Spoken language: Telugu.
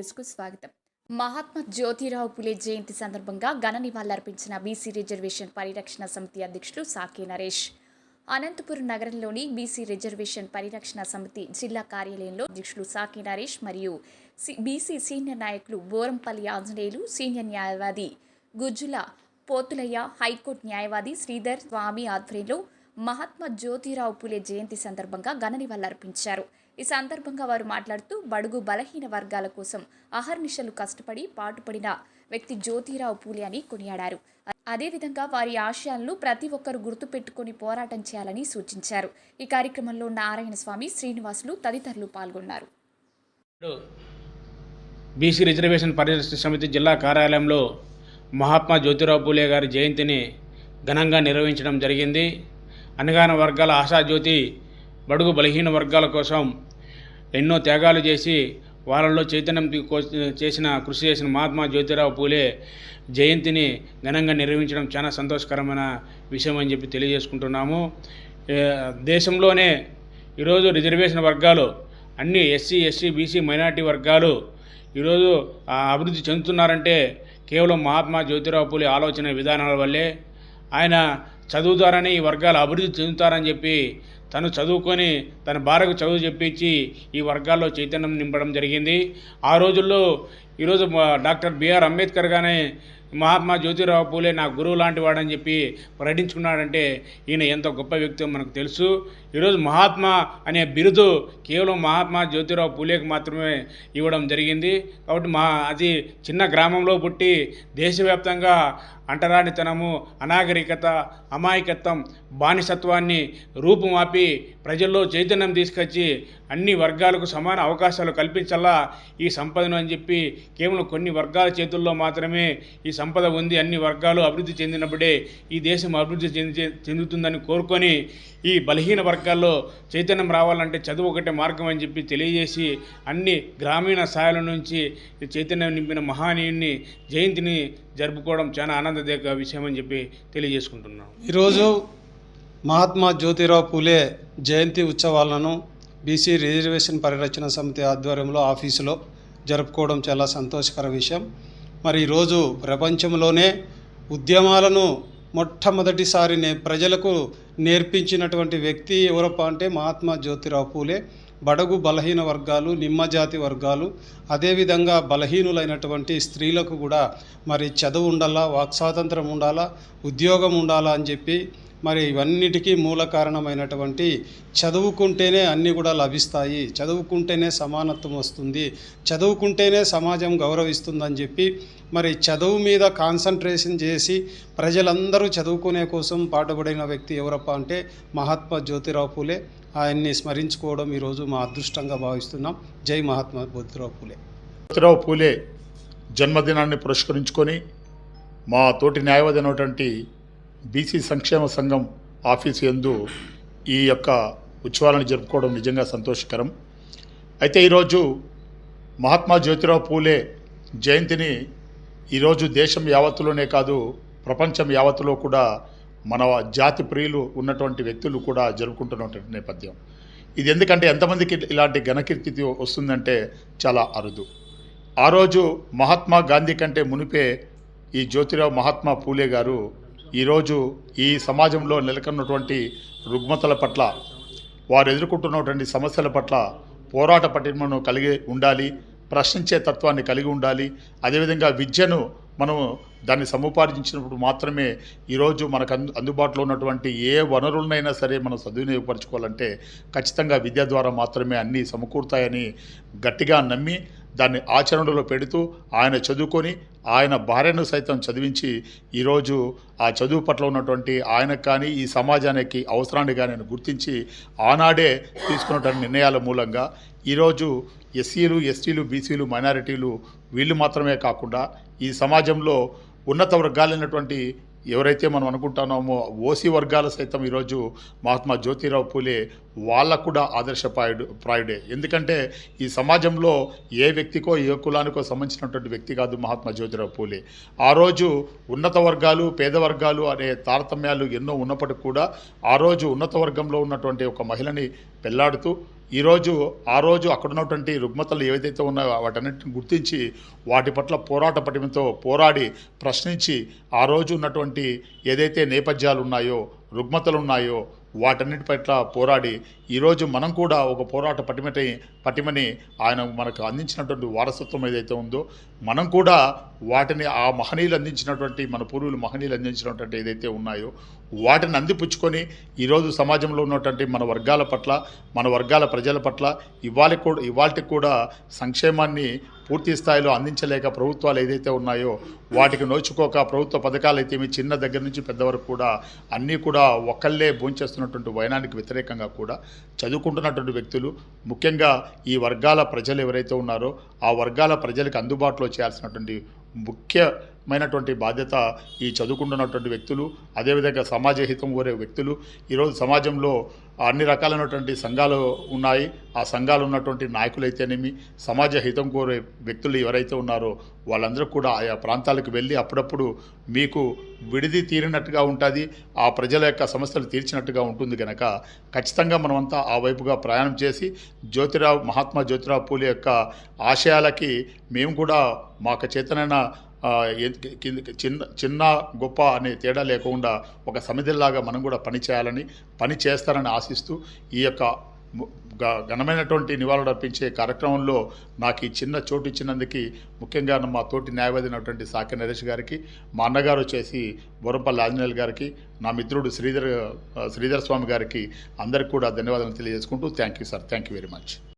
న్యూస్కు స్వాగతం. మహాత్మా జ్యోతిరావు పులే జయంతి సందర్భంగా ఘన నివాళులర్పించిన బీసీ రిజర్వేషన్ పరిరక్షణ సమితి అధ్యక్షులు సాకే నరేష్. అనంతపురం నగరంలోని బీసీ రిజర్వేషన్ పరిరక్షణ సమితి జిల్లా కార్యాలయంలో అధ్యక్షులు సాకే నరేష్ మరియు బీసీ సీనియర్ నాయకులు బోరంపల్లి ఆంజనేయులు సీనియర్ న్యాయవాది గుజ్జుల పోతులయ్య హైకోర్టు న్యాయవాది శ్రీధర్ స్వామి ఆధ్వర్యంలో మహాత్మా జ్యోతిరావు పులే జయంతి సందర్భంగా ఘన నివాళులర్పించారు. ఈ సందర్భంగా వారు మాట్లాడుతూ బడుగు బలహీన వర్గాల కోసం అహర్నిశలు కష్టపడి పాటుపడిన వ్యక్తి జ్యోతిరావు పూలే అని కొనియాడారు అదేవిధంగా వారి ఆశయాలను ప్రతి ఒక్కరూ గుర్తుపెట్టుకుని పోరాటం చేయాలని సూచించారు. ఈ కార్యక్రమంలో నారాయణ స్వామి శ్రీనివాసులు తదితరులు పాల్గొన్నారు. బీసీ రిజర్వేషన్ పరిరక్షణ సమితి జిల్లా కార్యాలయంలో మహాత్మా జ్యోతిరావు పూలే గారి జయంతిని ఘనంగా నిర్వహించడం జరిగింది. అనగాన వర్గాల ఆశాజ్యోతి బడుగు బలహీన వర్గాల కోసం ఎన్నో త్యాగాలు చేసి వాళ్ళలో చైతన్యం కో- చేసిన కృషి చేసిన మహాత్మా జ్యోతిరావు పూలే జయంతిని ఘనంగా నిర్వహించడం చాలా సంతోషకరమైన విషయం అని చెప్పి తెలియజేసుకుంటున్నాము. దేశంలోనే ఈరోజు రిజర్వేషన్ వర్గాలు అన్ని ఎస్సీ ఎస్సీ బీసీ మైనార్టీ వర్గాలు ఈరోజు ఆ, అభివృద్ధి చెందుతున్నారంటే కేవలం మహాత్మా జ్యోతిరావు పూలే ఆలోచన విధానాల వల్లే. ఆయన చదువు ద్వారానే ఈ వర్గాలు అభివృద్ధి చెందుతారని చెప్పి తను చదువుకొని తన భార్యకు చదువు చెప్పించి ఈ వర్గాల్లో చైతన్యం నింపడం జరిగింది. ఆ రోజుల్లో ఈరోజు డాక్టర్ బిఆర్ అంబేద్కర్ గానే మహాత్మా జ్యోతిరావు పూలే నా గురువు లాంటి వాడని చెప్పి ప్రకటించుకున్నాడంటే ఈయన ఎంత గొప్ప వ్యక్తి మనకు తెలుసు. ఈరోజు మహాత్మా అనే బిరుదు కేవలం మహాత్మా జ్యోతిరావు పూలేకి మాత్రమే ఇవ్వడం జరిగింది. కాబట్టి మా అది చిన్న గ్రామంలో పుట్టి దేశవ్యాప్తంగా అంటరానితనము అనాగరికత అమాయకత్వం బానిసత్వాన్ని రూపుమాపి ప్రజల్లో చైతన్యం తీసుకొచ్చి అన్ని వర్గాలకు సమాన అవకాశాలు కల్పించాలా ఈ సంపదను అని చెప్పి కేవలం కొన్ని వర్గాల చేతుల్లో మాత్రమే ఈ సంపద ఉంది. అన్ని వర్గాలు అభివృద్ధి చెందినప్పుడే ఈ దేశం అభివృద్ధి చెంది చెందుతుందని కోరుకొని ఈ బలహీన వర్గాల్లో చైతన్యం రావాలంటే చదువు ఒకటే మార్గం అని చెప్పి తెలియజేసి అన్ని గ్రామీణ స్థాయిల నుంచి చైతన్యం నింపిన మహానీయుని జయంతిని జరుపుకోవడం చాలా ఆనందదేక విషయం అని చెప్పి తెలియజేసుకుంటున్నాం. ఈరోజు మహాత్మా జ్యోతిరావు పూలే జయంతి ఉత్సవాలను బీసీ రిజర్వేషన్ పరిరక్షణ సమితి ఆధ్వర్యంలో ఆఫీసులో జరుపుకోవడం చాలా సంతోషకర విషయం. మరి ఈరోజు ప్రపంచంలోనే ఉద్యమాలను మొట్టమొదటిసారి నే ప్రజలకు నేర్పించినటువంటి వ్యక్తి ఎవరప్ప అంటే మహాత్మా జ్యోతిరావు పూలే. బడుగు బలహీన వర్గాలు నిమ్మజాతి వర్గాలు అదేవిధంగా బలహీనులైనటువంటి స్త్రీలకు కూడా మరి చదువు ఉండాలా వాక్ స్వాతంత్రం ఉండాలా ఉద్యోగం ఉండాలా అని చెప్పి మరి ఇవన్నిటికీ మూల కారణమైనటువంటి చదువుకుంటేనే అన్నీ కూడా లభిస్తాయి చదువుకుంటేనే సమానత్వం వస్తుంది చదువుకుంటేనే సమాజం గౌరవిస్తుందని చెప్పి మరి చదువు మీద కాన్సన్ట్రేషన్ చేసి ప్రజలందరూ చదువుకునే కోసం పాటుపడిన వ్యక్తి ఎవరప్ప అంటే మహాత్మా జ్యోతిరావు పూలే. ఆయన్ని స్మరించుకోవడం ఈరోజు మా అదృష్టంగా భావిస్తున్నాం. జై మహాత్మా జ్యోతిరావు పూలే. జ్యోతిరావు పూలే జన్మదినాన్ని పురస్కరించుకొని మా తోటి న్యాయవాది అయినటువంటి బీసీ సంక్షేమ సంఘం ఆఫీస్ యందు ఈ యొక్క ఉత్సవాలను జరుపుకోవడం నిజంగా సంతోషకరం. అయితే ఈరోజు మహాత్మా జ్యోతిరావు పూలే జయంతిని ఈరోజు దేశం యావత్తులోనే కాదు ప్రపంచం యావత్తులో కూడా మన జాతి ప్రియులు ఉన్నటువంటి వ్యక్తులు కూడా జరుపుకుంటున్నటువంటి నేపథ్యం. ఇది ఎందుకంటే ఎంతమందికి ఇలాంటి ఘనకీర్తి వస్తుందంటే చాలా అరుదు. ఆ రోజు మహాత్మా గాంధీ కంటే మునిపే ఈ జ్యోతిరావు మహాత్మా పూలే గారు ఈరోజు ఈ సమాజంలో నెలకొన్నటువంటి రుగ్మతల పట్ల వారు ఎదుర్కొంటున్నటువంటి సమస్యల పట్ల పోరాట పటిమను కలిగి ఉండాలి ప్రశ్నించే తత్వాన్ని కలిగి ఉండాలి. అదేవిధంగా విద్యను మనము దాన్ని సముపార్జించినప్పుడు మాత్రమే ఈరోజు మనకు అందు అందుబాటులో ఉన్నటువంటి ఏ వనరులనైనా సరే మనం సద్వినియోగపరచుకోవాలంటే ఖచ్చితంగా విద్య ద్వారా మాత్రమే అన్నీ సమకూరుతాయని గట్టిగా నమ్మి దాన్ని ఆచరణలో పెడుతూ ఆయన చదువుకొని ఆయన భార్యను సైతం చదివించి ఈరోజు ఆ చదువు పట్ల ఉన్నటువంటి ఆయనకు కానీ ఈ సమాజానికి అవసరాన్ని కానీ గుర్తించి ఆనాడే తీసుకున్నటువంటి నిర్ణయాల మూలంగా ఈరోజు ఎస్సీలు ఎస్టీలు బీసీలు మైనారిటీలు వీళ్ళు మాత్రమే కాకుండా ఈ సమాజంలో ఉన్నత వర్గాలైనటువంటి ఎవరైతే మనం అనుకుంటున్నామో ఓసీ వర్గాలు సైతం ఈరోజు మహాత్మా జ్యోతిరావు పూలే వాళ్ళకు కూడా ఆదర్శప్రాయుడు ప్రాయుడే ఎందుకంటే ఈ సమాజంలో ఏ వ్యక్తికో ఏ కులానికో సంబంధించినటువంటి వ్యక్తి కాదు మహాత్మా జ్యోతిరావు పూలే. ఆ రోజు ఉన్నత వర్గాలు పేద వర్గాలు అనే తారతమ్యాలు ఎన్నో ఉన్నప్పటికీ కూడా ఆ రోజు ఉన్నత వర్గంలో ఉన్నటువంటి ఒక మహిళని పెళ్ళాడుతూ ఈరోజు ఆ రోజు అక్కడ ఉన్నటువంటి రుగ్మతలు ఏవైతే ఉన్నాయో వాటన్నిటిని గుర్తించి వాటి పట్ల పోరాట పటిమతో పోరాడి ప్రశ్నించి ఆ రోజు ఉన్నటువంటి ఏదైతే నేపథ్యాలు ఉన్నాయో రుగ్మతలు ఉన్నాయో వాటన్నిటి పట్ల పోరాడి ఈరోజు మనం కూడా ఒక పోరాట పటిమని పటిమని ఆయన మనకు అందించినటువంటి వారసత్వం ఏదైతే ఉందో మనం కూడా వాటిని ఆ మహనీయులు అందించినటువంటి మన పూర్వులు మహనీయులు అందించినటువంటి ఏదైతే ఉన్నాయో వాటిని అందిపుచ్చుకొని ఈరోజు సమాజంలో ఉన్నటువంటి మన వర్గాల పట్ల మన వర్గాల ప్రజల పట్ల ఇవాళ కూడా ఇవాళకి కూడా సంక్షేమాన్ని పూర్తి స్థాయిలో అందించలేక ప్రభుత్వాలు ఏదైతే ఉన్నాయో వాటికి నోచుకోక ప్రభుత్వ పథకాలు అయితే మీ చిన్న దగ్గర నుంచి పెద్ద వరకు కూడా అన్నీ కూడా ఒకళ్ళే భోంచేస్తున్నటువంటి వైనానికి వ్యతిరేకంగా కూడా చదువుకుంటున్నటువంటి వ్యక్తులు ముఖ్యంగా ఈ వర్గాల ప్రజలు ఎవరైతే ఉన్నారో ఆ వర్గాల ప్రజలకు అందుబాటులో చేయాల్సినటువంటి ముఖ్యమైనటువంటి బాధ్యత ఈ చదువుకుంటున్నటువంటి వ్యక్తులు అదేవిధంగా సమాజ హితం కోరే వ్యక్తులు. ఈరోజు సమాజంలో అన్ని రకాలైనటువంటి సంఘాలు ఉన్నాయి. ఆ సంఘాలు ఉన్నటువంటి నాయకులైతేనేమి సమాజ హితం కోరే వ్యక్తులు ఎవరైతే ఉన్నారో వాళ్ళందరూ కూడా ఆయా ప్రాంతాలకు వెళ్ళి అప్పుడప్పుడు మీకు విడిది తీరినట్టుగా ఉంటుంది ఆ ప్రజల యొక్క సమస్యలు తీర్చినట్టుగా ఉంటుంది కనుక ఖచ్చితంగా మనమంతా ఆ వైపుగా ప్రయాణం చేసి జ్యోతిరావు మహాత్మా జ్యోతిరావు పూలే యొక్క ఆశయాలకి మేము కూడా మాకు చేతనైన చిన్న చిన్న గొప్ప అనే తేడా లేకుండా ఒక సమితిలాగా మనం కూడా పని చేయాలని పని చేస్తారని ఆశిస్తూ ఈ యొక్క ఘనమైనటువంటి నివాళులు అర్పించే కార్యక్రమంలో నాకు ఈ చిన్న చోటు ఇచ్చినందుకు ముఖ్యంగా మా తోటి న్యాయవాదినటువంటి సాకి నరేష్ గారికి మా అన్నగారు వచ్చేసి బొరంపల్లి ఆంజనేయులు గారికి నా మిత్రుడు శ్రీధర్ శ్రీధర శ్రీధర్ స్వామి గారికి అందరికి కూడా ధన్యవాదాలు తెలియజేసుకుంటూ thank you sir. Thank you very much.